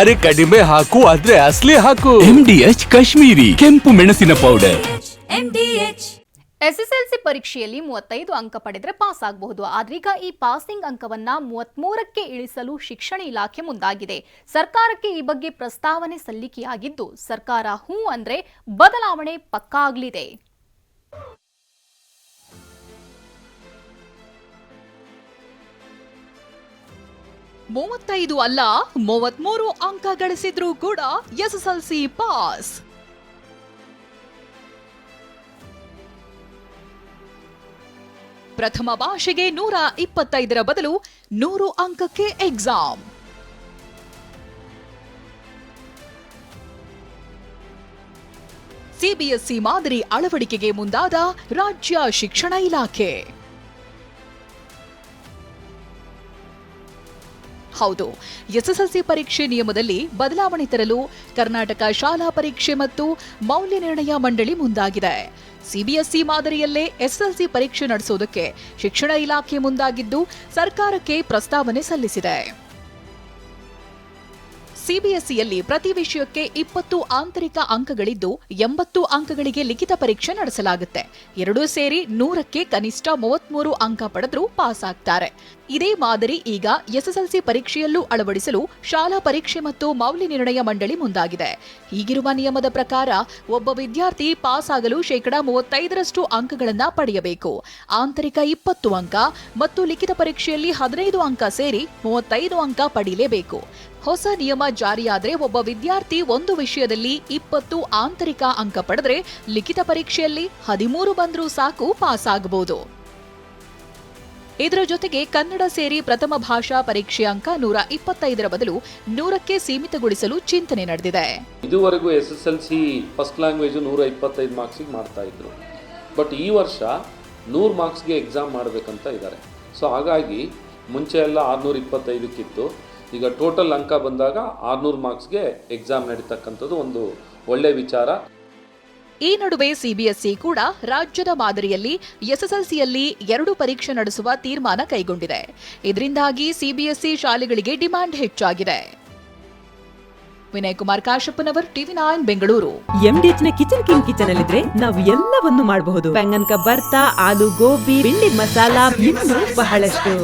ಅರೆ ಕಡಿಮೆ ಹಾಕು ಆದ್ರೆ ಅಸ್ಲಿ ಹಾಕು. ಎಂಡಿಎಚ್ ಕಾಶ್ಮೀರಿ ಕೆಂಪು ಮೆಣಸಿನ ಪೌಡರ್ MDH ಎಸ್ಎಸ್ಎಲ್ಸಿ ಪರೀಕ್ಷೆಯಲ್ಲಿ ಮೂವತ್ತೈದು ಅಂಕ ಪಡೆದ್ರೆ ಪಾಸ್ ಆಗಬಹುದು. ಆದ್ರೀಗ ಈ ಪಾಸಿಂಗ್ ಅಂಕವನ್ನ ಮೂವತ್ಮೂರಕ್ಕೆ ಇಳಿಸಲು ಶಿಕ್ಷಣ ಇಲಾಖೆ ಮುಂದಾಗಿದೆ. ಸರ್ಕಾರಕ್ಕೆ ಈ ಬಗ್ಗೆ ಪ್ರಸ್ತಾವನೆ ಸಲ್ಲಿಕೆಯಾಗಿದ್ದು ಸರ್ಕಾರ ಹೂ ಅಂದ್ರೆ ಬದಲಾವಣೆ ಪಕ್ಕಾ ಆಗಲಿದೆ ಮೂವತ್ತೈದು ಅಲ್ಲ, ಮೂವತ್ಮೂರು ಅಂಕ ಗಳಿಸಿದ್ರೂ ಕೂಡ ಎಸ್ಎಸ್ಎಲ್ಸಿ ಪಾಸ್. ಪ್ರಥಮ ಭಾಷೆಗೆ ನೂರ ಇಪ್ಪತ್ತೈದರ ಬದಲು ನೂರು ಅಂಕಕ್ಕೆ ಎಕ್ಸಾಮ್ ಸಿಬಿಎಸ್ಇ ಮಾದರಿ ಅಳವಡಿಕೆಗೆ ಮುಂದಾದ ರಾಜ್ಯ ಶಿಕ್ಷಣ ಇಲಾಖೆ. ಹೌದು. ಎಸ್ಎಸ್ಎಲ್ಸಿ ಪರೀಕ್ಷೆ ನಿಯಮದಲ್ಲಿ ಬದಲಾವಣೆ ತರಲು ಕರ್ನಾಟಕ ಶಾಲಾ ಪರೀಕ್ಷೆ ಮತ್ತು ಮೌಲ್ಯ ನಿರ್ಣಯ ಮಂಡಳಿ ಮುಂದಾಗಿದೆ. ಸಿಬಿಎಸ್ಇ ಮಾದರಿಯಲ್ಲೇ ಎಸ್ಎಸ್ಎಲ್ಸಿ ಪರೀಕ್ಷೆ ನಡೆಸುವುದಕ್ಕೆ ಶಿಕ್ಷಣ ಇಲಾಖೆ ಮುಂದಾಗಿದ್ದು ಸರ್ಕಾರಕ್ಕೆ ಪ್ರಸ್ತಾವನೆ ಸಲ್ಲಿಸಿದೆ. ಸಿಬಿಎಸ್ಇಯಲ್ಲಿ ಪ್ರತಿ ವಿಷಯಕ್ಕೆ ಇಪ್ಪತ್ತು ಆಂತರಿಕ ಅಂಕಗಳಿದ್ದು, ಎಂಬತ್ತು ಅಂಕಗಳಿಗೆ ಲಿಖಿತ ಪರೀಕ್ಷೆ ನಡೆಸಲಾಗುತ್ತೆ. ಎರಡೂ ಸೇರಿ ನೂರಕ್ಕೆ ಕನಿಷ್ಠ ಮೂವತ್ಮೂರು ಅಂಕ ಪಡೆದರೂ ಪಾಸ್ ಆಗ್ತಾರೆ ಇದೇ ಮಾದರಿ ಈಗ ಎಸ್ಎಸ್ಎಲ್ಸಿ ಪರೀಕ್ಷೆಯಲ್ಲೂ ಅಳವಡಿಸಲು ಶಾಲಾ ಪರೀಕ್ಷೆ ಮತ್ತು ಮೌಲ್ಯ ನಿರ್ಣಯ ಮಂಡಳಿ ಮುಂದಾಗಿದೆ. ಹೀಗಿರುವ ನಿಯಮದ ಪ್ರಕಾರ ಒಬ್ಬ ವಿದ್ಯಾರ್ಥಿ ಪಾಸ್ ಆಗಲು ಶೇಕಡಾ ಮೂವತ್ತೈದರಷ್ಟು ಅಂಕಗಳನ್ನು ಪಡೆಯಬೇಕು. ಆಂತರಿಕ ಇಪ್ಪತ್ತು ಅಂಕ ಮತ್ತು ಲಿಖಿತ ಪರೀಕ್ಷೆಯಲ್ಲಿ ಹದಿನೈದು ಅಂಕ ಸೇರಿ ಮೂವತ್ತೈದು ಅಂಕ ಪಡೆಯಲೇಬೇಕು. ಹೊಸ ನಿಯಮ ಜಾರಿಯಾದರೆ ಒಬ್ಬ ವಿದ್ಯಾರ್ಥಿ ಒಂದು ವಿಷಯದಲ್ಲಿ ಇಪ್ಪತ್ತು ಆಂತರಿಕ ಅಂಕ ಪಡೆದ್ರೆ ಲಿಖಿತ ಪರೀಕ್ಷೆಯಲ್ಲಿ ಹದಿಮೂರು ಬಂದರೂ ಸಾಕು, ಪಾಸ್ ಆಗಬಹುದು ಇದರ ಜೊತೆಗೆ ಕನ್ನಡ ಸೇರಿ ಪ್ರಥಮ ಭಾಷಾ ಪರೀಕ್ಷೆ ಅಂಕ ನೂರ ಇಪ್ಪತ್ತೈದರ ಬದಲು ನೂರಕ್ಕೆ ಸೀಮಿತಗೊಳಿಸಲು ಚಿಂತನೆ ನಡೆದಿದೆ. ಇದುವರೆಗೂ S S L C first language ನೂರ ಇಪ್ಪತ್ತೈದು ಮಾರ್ಕ್ಸಿಗೆ ಮಾಡ್ತಾ ಇದ್ರು. ಬಟ್ ಈ ವರ್ಷ ನೂರು ಮಾರ್ಕ್ಸ್ಗೆ ಎಕ್ಸಾಮ್ ಮಾಡಬೇಕಂತ ಇದ್ದಾರೆ. ಸೊ ಹಾಗಾಗಿ ಮುಂಚೆ ಎಲ್ಲ ಆರುನೂರ ಇಪ್ಪತ್ತೈದಕ್ಕಿತ್ತು. ಈಗ ಟೋಟಲ್ ಅಂಕ ಬಂದಾಗ ಆರುನೂರು ಮಾರ್ಕ್ಸ್ಗೆ ಎಕ್ಸಾಮ್ ನಡೀತಕ್ಕಂಥದ್ದು ಒಂದು ಒಳ್ಳೆ ವಿಚಾರ. ಈ ನಡುವೆ ಸಿಬಿಎಸ್ಇ ಕೂಡ ರಾಜ್ಯದ ಮಾದರಿಯಲ್ಲಿ ಎಸ್ಎಸ್ಎಲ್ಸಿಯಲ್ಲಿ ಎರಡು ಪರೀಕ್ಷೆ ನಡೆಸುವ ತೀರ್ಮಾನ ಕೈಗೊಂಡಿದೆ. ಇದರಿಂದಾಗಿ ಸಿಬಿಎಸ್ಇ ಶಾಲೆಗಳಿಗೆ ಡಿಮ್ಯಾಂಡ್ ಹೆಚ್ಚಾಗಿದೆ. Vinay Kumar Kashappanavar TV nine Bengaluru. ಎಂಡಿಎಚ್ನ kitchen king kitchen ಅಲ್ಲಿದ್ರೆ ನಾವು ಎಲ್ಲವನ್ನು ಮಾಡಬಹುದು. ಬೆಂಗನ್ ಬರ್ತಾ ಆಲೂ ಗೋಬಿ ಬಿಂಡಿ ಮಸಾಲಾ ಬಹಳಷ್ಟು.